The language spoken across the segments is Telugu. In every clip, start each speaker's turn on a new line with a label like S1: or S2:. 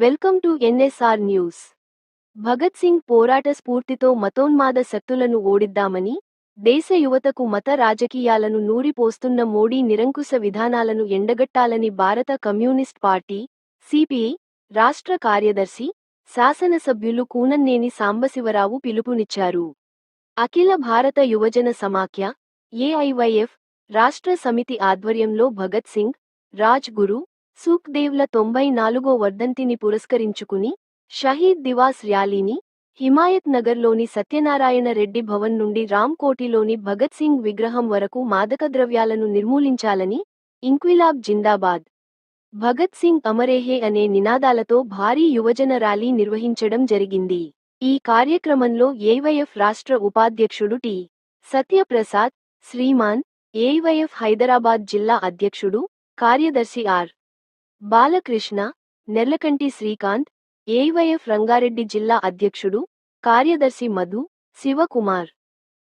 S1: Welcome to NSR news. Bhagat Singh పోరాట స్ఫూర్తితో మతోన్మాద శక్తులను ఓడిద్దామని దేశ యువతకు మత రాజకీయాలను నూరిపోస్తున్న మోడీ నిరంకుశ విధానాలను ఎండగట్టాలని భారత కమ్యూనిస్ట్ పార్టీ సిపిఐ రాష్ట్ర కార్యదర్శి శాసనసభ్యులు కూనన్నేని సాంబశివరావు పిలుపునిచ్చారు. అఖిల భారత యువజన సమాఖ్య ఏఐవైఎఫ్ రాష్ట్ర సమితి ఆధ్వర్యంలో భగత్ సింగ్ రాజ్ గురు సుఖ్దేవ్ల తొంభై నాలుగో వర్ధంతిని పురస్కరించుకుని షహీద్ దివాస్ ర్యాలీని హిమాయత్ నగర్లోని సత్యనారాయణ రెడ్డి భవన్ నుండి రామ్కోటిలోని భగత్ సింగ్ విగ్రహం వరకు మాదక ద్రవ్యాలను నిర్మూలించాలని ఇంక్విలాబ్ జిందాబాద్. భగత్ సింగ్ అమరేహే అనే నినాదాలతో భారీ యువజన ర్యాలీ నిర్వహించడం జరిగింది. ఈ కార్యక్రమంలో ఏవైఎఫ్ రాష్ట్ర ఉపాధ్యక్షుడు టి. సత్యప్రసాద్ శ్రీమాన్ ఏవైఎఫ్ హైదరాబాద్ జిల్లా అధ్యక్షుడు కార్యదర్శి ఆర్. బాలకృష్ణ నెర్లకంటి శ్రీకాంత్ ఏవైఎఫ్ రంగారెడ్డి జిల్లా అధ్యక్షుడు కార్యదర్శి మధు శివకుమార్.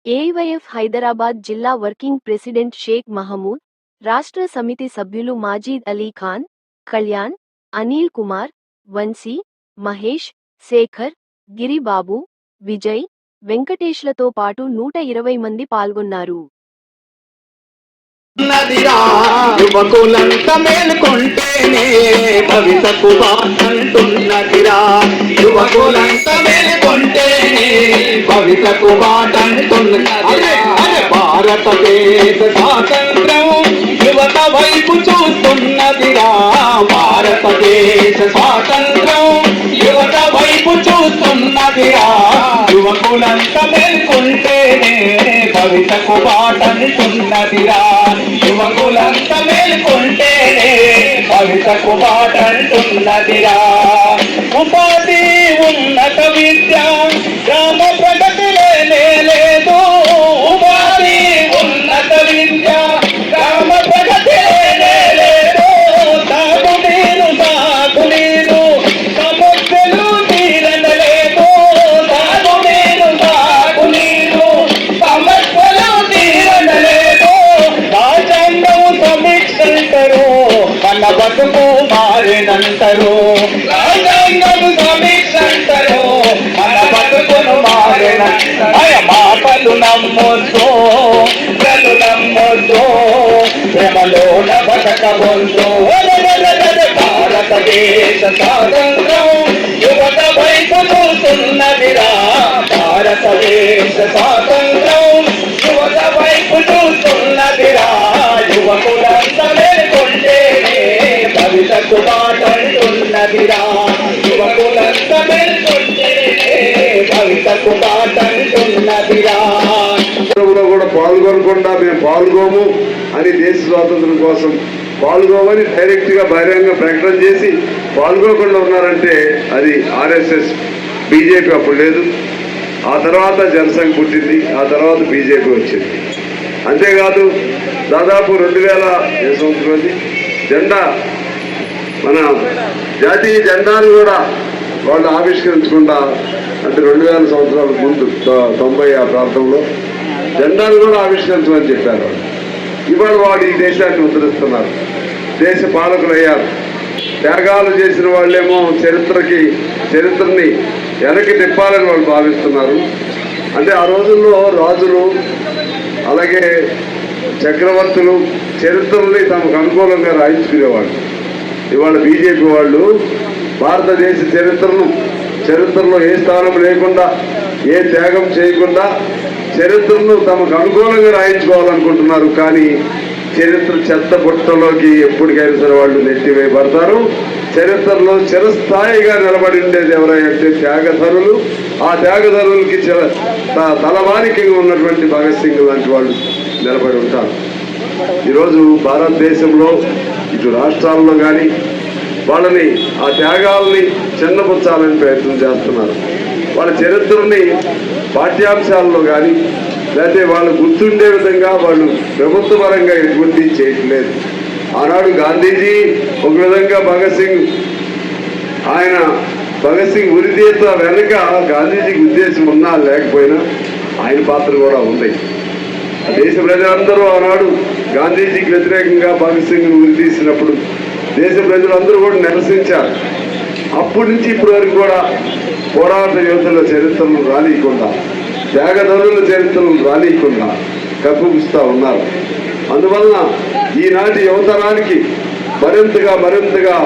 S1: ఏవైఎఫ్ హైదరాబాద్ జిల్లా వర్కింగ్ ప్రెసిడెంట్ షేక్ మహమూద్ రాష్ట్ర సమితి సభ్యులు మాజీద్ అలీ ఖాన్ కళ్యాణ్ అనిల్ కుమార్ వంశీ మహేష్ శేఖర్ గిరిబాబు విజయ్ వెంకటేష్లతో పాటు నూట ఇరవై మంది పాల్గొన్నారు.
S2: ఉన్నదిరా. యువకులంత మేలుకుంటేనే భవితకు బాటంటున్నదిరా. యువకులంత మేలుకుంటేనే భవితకు బాటంటున్నదిరా. భారతదేశ స్వాతంత్రం యువత వైపు చూస్తున్నదిరా భారతదేశ స్వాతంత్రం. యువత వైపు చూస్తున్నదిరా యువకులంత మేల్కొంటేనే భవితకు బాటంటున్నదిరా యువకులంత మేల్కొంటేనే భవితకు బాటంటున్నదిరా ఉపాధి ఉన్నత విద్యా మారినంటారు? రాజ్యాంగం సమీక్షంటారు మన బతుకును మారినంటారు? మాటలు నమ్మొద్దు. ప్రజలు నమ్మొద్దు. ప్రేమలోన బతకబొద్దు భారతదేశ స్వాతంత్రం యువత వైపు చూస్తున్నదిరా. భారతదేశ స్వాతంత్రం భవితకు
S3: కూడా పాల్గొనకుండా మేము పాల్గోము అని దేశ స్వాతంత్రం కోసం పాల్గోమని డైరెక్ట్గా బహిరంగ ప్రకటన చేసి పాల్గొకుండా ఉన్నారంటే అది ఆర్ఎస్ఎస్ బీజేపీ అప్పుడు లేదు. ఆ తర్వాత జనసంఘ్ పుట్టింది ఆ తర్వాత బీజేపీ వచ్చింది. అంతేకాదు దాదాపు రెండు వేల సంవత్సరం జెండా మన జాతీయ జెండాను కూడా వాళ్ళు ఆవిష్కరించకుండా అంటే రెండు వేల సంవత్సరాల ముందు తొ- తొంభై ఆ ప్రాంతంలో జెండాను కూడా ఆవిష్కరించమని చెప్పారు ఇవాళ వాళ్ళు ఈ దేశాన్ని ఉద్ధరిస్తున్నారు. దేశ పాలకులు అయ్యారు. త్యాగాలు చేసిన వాళ్ళేమో చరిత్రకి చరిత్రని వెనక్కి తిప్పాలని వాళ్ళు భావిస్తున్నారు. అంటే ఆ రోజుల్లో రాజులు అలాగే చక్రవర్తులు చరిత్రని తమకు అనుకూలంగా రాయించుకునేవాళ్ళు. ఇవాళ బీజేపీ వాళ్ళు భారతదేశ చరిత్రను చరిత్రలో ఏ స్థానం లేకుండా ఏ త్యాగం చేయకుండా చరిత్రను తమకు అనుకూలంగా రాయించుకోవాలనుకుంటున్నారు. కానీ చరిత్ర చెత్త పుట్టలోకి ఎప్పటికైనా సరే వాళ్ళు నెట్టివేయబడతారు. చరిత్రలో చిరస్థాయిగా నిలబడి ఉండేది ఎవరైతే త్యాగధరులు. ఆ త్యాగధరులకి చిర త- తలవానికంగా ఉన్నటువంటి భగత్ సింగ్ లాంటి వాళ్ళు నిలబడి ఉంటారు. ఈరోజు భారతదేశంలో ఇటు రాష్ట్రాల్లో కానీ వాళ్ళని ఆ త్యాగాల్ని చిన్నపుచ్చాలని ప్రయత్నం చేస్తున్నారు. వాళ్ళ చరిత్రని పాఠ్యాంశాల్లో కానీ లేకపోతే వాళ్ళు గుర్తుండే విధంగా వాళ్ళు ప్రభుత్వ పరంగా ఎటువంటి చేయట్లేదు. ఆనాడు గాంధీజీ ఒక విధంగా భగత్ సింగ్ ఆయన భగత్ సింగ్ ఉరిదీత వెనుక గాంధీజీకి ఉద్దేశం ఉన్నా లేకపోయినా ఆయన పాత్ర కూడా ఉంది. దేశ ప్రజలందరూ ఆనాడు గాంధీజీకి వ్యతిరేకంగా భగత్ సింగ్ ఉరి తీసినప్పుడు దేశ ప్రజలందరూ కూడా నిరసించారు. అప్పటి నుంచి ఇప్పటి వరకు కూడా పోరాట యోధుల చరిత్రను రానియకుండా త్యాగధనుల చరిత్రను రానియకుండా కప్పిపుస్తూ ఉన్నారు. అందువలన ఈనాటి యువతరానికి మరింతగా మరింతగా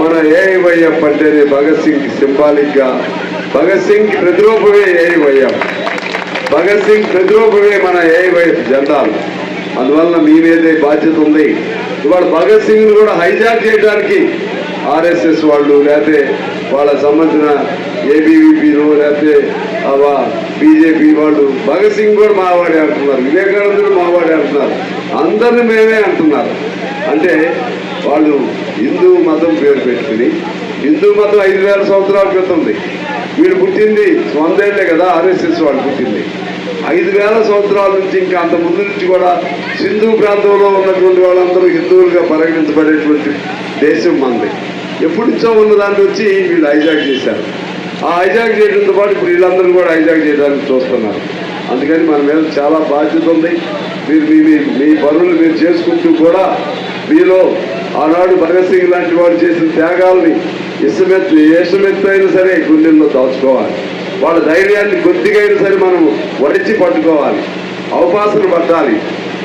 S3: మన ఏఐవైఎఫ్ అంటేనే భగత్ సింగ్ సింబాలిక్గా భగత్ సింగ్ ప్రతిరూపమే ఏఐవైఎఫ్. భగత్ సింగ్ ప్రతిరూపమే మన ఏఐవైఎఫ్ జెండాలు. అందువలన మీ మీదే బాధ్యత ఉంది ఇవాళ భగత్ సింగ్ కూడా హైజాక్ చేయడానికి ఆర్ఎస్ఎస్ వాళ్ళు లేకపోతే వాళ్ళ సంబంధించిన ఏబీవీపీలు లేకపోతే బీజేపీ వాళ్ళు భగత్ సింగ్ కూడా మావాడే అంటున్నారు వివేకానందుడు మావాడే అంటున్నారు అందరిని మేమే అంటున్నారు. అంటే వాళ్ళు హిందూ మతం పేరు పెట్టుకుని హిందూ మతం ఐదు వేల సంవత్సరాల క్రితం ఉంది. వీడు పుట్టింది వందేళ్ళే కదా ఆర్ఎస్ఎస్ వాళ్ళు పుట్టింది. ఐదు వేల సంవత్సరాల నుంచి ఇంకా అంత ముందు నుంచి కూడా సింధు ప్రాంతంలో ఉన్నటువంటి వాళ్ళందరూ హిందువులుగా పరిగణించబడేటువంటి దేశం మంది. ఎప్పుడు నుంచో ఉన్న దాన్ని వచ్చి వీళ్ళు హైజాక్ చేశారు. ఆ హైజాక్ చేయడంతో పాటు ఇప్పుడు వీళ్ళందరూ కూడా హైజాక్ చేయడానికి చూస్తున్నారు. అందుకని మన మీద చాలా బాధ్యత ఉంది. మీరు మీ మీ- మీ పనులు మీరు చేసుకుంటూ కూడా మీలో ఆనాడు భగత్ సింగ్ లాంటి వాడు చేసిన త్యాగాల్ని ఇసుమెత్తు ఏసుమెత్తు అయినా సరే గుండెల్లో దాచుకోవాలి. వాళ్ళ ధైర్యాన్ని కొద్దిగైనా సరే మనం వడిచి పట్టుకోవాలి. అవకాశం పట్టాలి.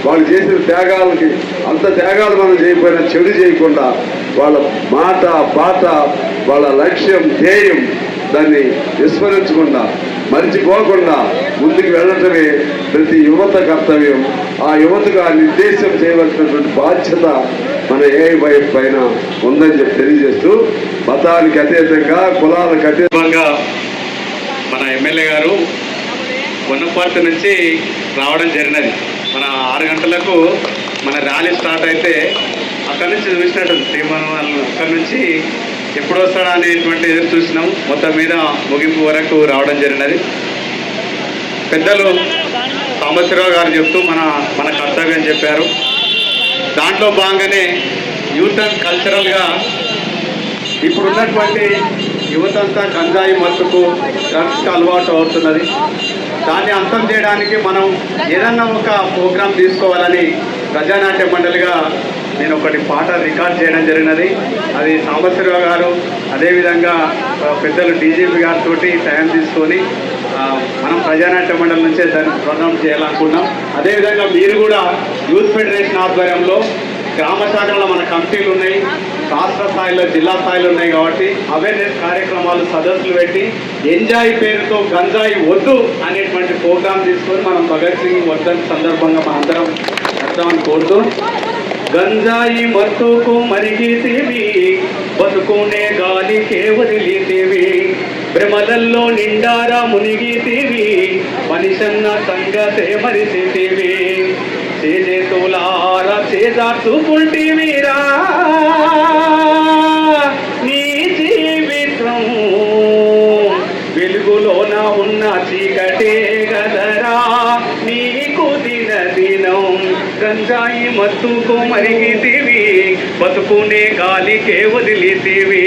S3: వాళ్ళు చేసిన త్యాగాలకి అంత త్యాగాలు మనం చేయకపోయినా చెడు చేయకుండా వాళ్ళ మాట పాట వాళ్ళ లక్ష్యం ధ్యేయం దాన్ని విస్మరించకుండా మరిచిపోకుండా ముందుకు వెళ్ళటమే ప్రతి యువత కర్తవ్యం. ఆ యువతకు ఆ నిర్దేశం చేయవలసినటువంటి బాధ్యత మన ఏఐవైఎఫ్ పైన ఉందని చెప్పి తెలియజేస్తూ మతానికి అతీతంగా కులాలకు అతీతంగా
S4: మన ఎమ్మెల్యే గారు వన్నపార్తి నుంచి రావడం జరిగినది. మన ఆరు గంటలకు మన ర్యాలీ స్టార్ట్ అయితే అక్కడి నుంచి చూసినట్టు తీర్మానం అక్కడి నుంచి ఎప్పుడు వస్తాడా అనేటువంటి ఎదురు చూసినాం. మొత్తం మీద ముగింపు వరకు రావడం జరిగినది. పెద్దలు సాంబశివరావు గారు చెప్తూ మన మన కర్తవ్యం చెప్పారు. దాంట్లో భాగంగానే యూత్ కల్చరల్గా ఇప్పుడు ఉన్నటువంటి యువతంతా గంజాయి మత్తుకు డ్రగ్స్కి అలవాటు అవుతున్నది. దాన్ని అంతం చేయడానికి మనం ఏదన్నా ఒక ప్రోగ్రాం తీసుకోవాలని ప్రజానాట్య మండలిగా నేను ఒకటి పాట రికార్డ్ చేయడం జరిగినది. అది సాంబశివరావు గారు అదేవిధంగా పెద్దలు డీజీపీ గారితో టైం తీసుకొని ప్రజానాట్య మండలి నుంచే దాన్ని ప్రోగ్రామ్ చేయాలనుకున్నాం. అదేవిధంగా మీరు కూడా యూత్ ఫెడరేషన్ ఆధ్వర్యంలో గ్రామ శాఖలో మన కమిటీలు ఉన్నాయి రాష్ట్ర స్థాయిలో జిల్లా స్థాయిలో ఉన్నాయి కాబట్టి అవేర్నెస్ కార్యక్రమాలు సదస్సులు పెట్టి ఎంజాయ్ పేరుతో గంజాయి వద్దు అనేటువంటి ప్రోగ్రాం తీసుకొని మనం భగత్ సింగ్ వర్ధన్ సందర్భంగా మనందరం అర్థమని కోరుతూ గంజాయి మత్తుకు మరిగితేవి బతుకునే గాలికే వదిలితేవి భ్రమలల్లో నిండారా మునిగితేవి మనిషన్న సంగతే మరిసితేవి చేతులారా చేదార్చుకుంటేవిరా నీ జీవితం వెలుగులోన ఉన్న చీకటే గదరా. నీకు దిన దినం గంజాయి మత్తుకు మరిగితివి బతుకునే గాలికే వదిలితివి.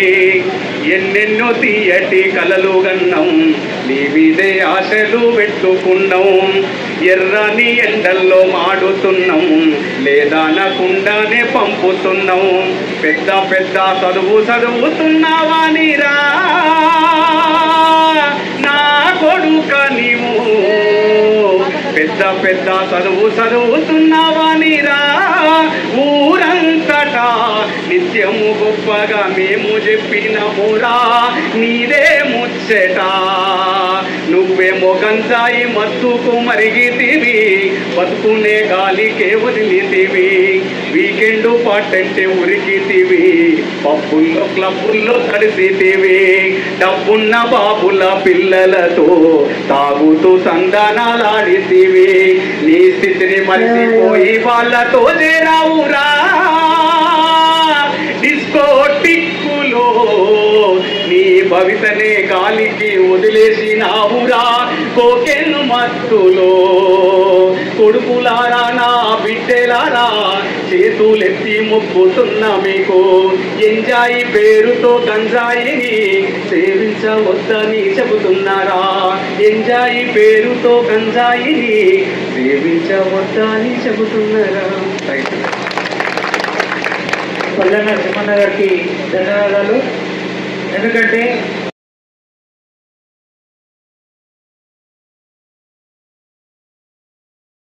S4: ఎన్నెన్నో తీయటి కలలు గన్నం. నీ మీదే ఆశలు పెట్టుకున్నాం. ఎర్రని ఎండల్లో మాడుతున్నాం. లేదనకుండానే పంపుతున్నాం. పెద్ద పెద్ద చదువు చదువుతున్నావా నీరా? నా కొడుక నీవు. పెద్ద పెద్ద చదువు చదువుతున్నావా నీరా? ఊరంతటా నిత్యము గొప్పగా మేము చెప్పినమురా? నీదే ముచ్చట. నువ్వేమో గంజాయి మత్తుకు మరిగితివి బతుకునే గాలికే వదిలితివి. వీకెండ్ పాటంటే ఉరికితివి. పబ్బుల్లో క్లబ్బుల్లో తడిసితివి డబ్బున్న బాబుల పిల్లలతో తాగుతూ సందానాలాడితివి నీ స్థితిని మరిచిపోయి వాళ్ళతో చేరావురా. డిస్కో టిక్కులో నీ భవితనే గాలికి వదిలేసినావురా. కోకెను మత్తులో కొడుకులారా నా బిడ్డలారా చేతులెత్తి మొక్కుతున్నా మీకు ఎంజాయి పేరుతో గంజాయిని సేవించవద్దని చెబుతున్నారా? ఎంజాయి పేరుతో గంజాయిని సేవించవద్దని చెబుతున్నారా? రైట్
S5: పల్లె నరసింహన్న గారికి ధన్యవాదాలు. ఎందుకంటే